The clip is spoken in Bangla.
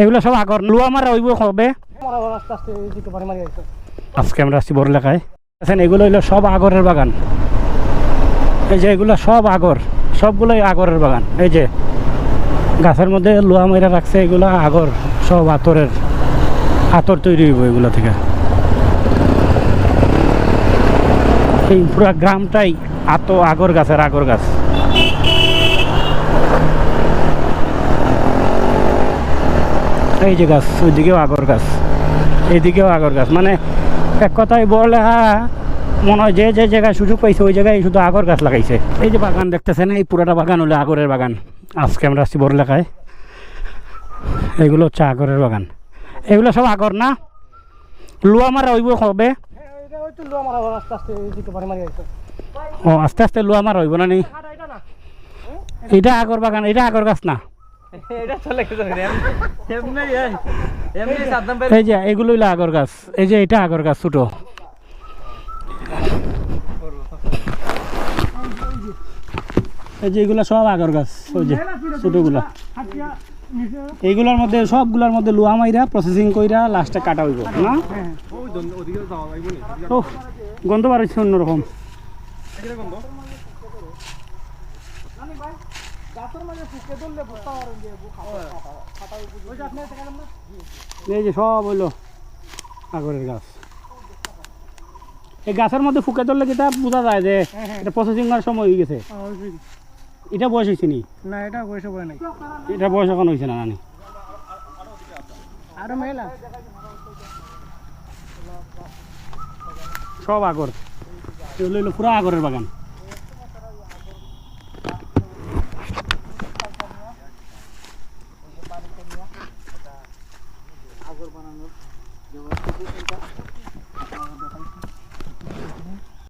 এগুলো সব। আগর লুয়া মারা হইব হবে আজকে আমরা আসছি বড় এলাকায় দেখেন এগুলো হইল সব আগরের বাগান। এই যে এগুলো সব আগর সবগুলোই আগরের বাগান। এই যে গাছের মধ্যে লোহা মেরা রাখছে এগুলো আগর সব আতরের আতর তৈরি হইব এগুলো থেকে। এই পুরো গ্রামটাই আত আগর গাছের আগর গাছ। এই যে গাছ ওইদিকেও আগর গাছ এইদিকেও আগর গাছ। মানে এক কথায় বড়লেখা মনে হয় যে যে জায়গায় সুযোগ পাইছে ওই জায়গায় শুধু আগর গাছ লাগাইছে। এই যে বাগান দেখতেছেন এই পুরাটা বাগান হলো আগরের বাগান। আজকে আমরা আসছি বড়লেখায় এগুলো হচ্ছে আগরের বাগান। এগুলো সব আগর না? লুয়া মারা হইব হবে হ্যাঁ ও আস্তে আস্তে লুয়া মারা হইব না না। এটা আগর বাগান এটা আগর গাছ না? এই যে, এগুলো হইল আগর গাছ। এই যে, এটা আগর গাছ ছোটো। এই যে, এগুলো সব আগর গাছ, ওই যে, ছোটোগুলা। এইগুলোর মধ্যে, সবগুলোর মধ্যে লোহা মাইরা প্রসেসিং কইরা লাস্টে কাটা হইব, না? ও গন্ধ বাড়ছে অন্যরকম। এই যে সব হইল আগরের গাছ। এই গাছের মধ্যে ফুকে ধরলে কিতা বোঝা যায় যে হ্যাঁ হ্যাঁ এটা প্রসেসিং করার সময় হয়ে গেছে? এটা বয়স হয়েছে নি? না এটা বয়সে বয় নাই। এটা বয়স এখন হয়েছে না নানি? আরও মেলা। সব আগর। এগুলো হইল পুরো আগরের বাগান। 有人偷偷添加